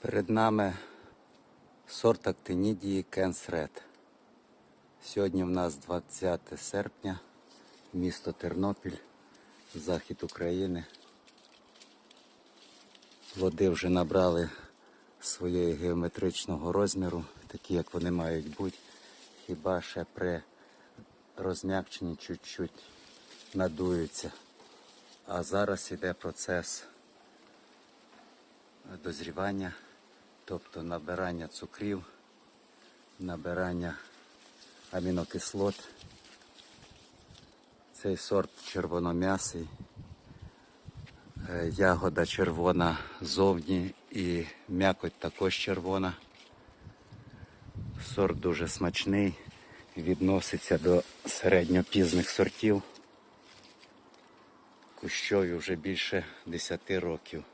Перед нами сорт актинідії Кенсред. Сьогодні в нас 20 серпня, місто Тернопіль, захід України. Плоди вже набрали своєї геометричного розміру, такі як вони мають бути, хіба ще при розм'якченні чуть-чуть надуються. А зараз іде процес дозрівання, тобто набирання цукрів, набирання амінокислот. Цей сорт червоном'ясий, Е, ягода червона зовні і м'якоть також червона. Сорт дуже смачний, відноситься до середньопізних сортів. Кущові вже більше 10 років.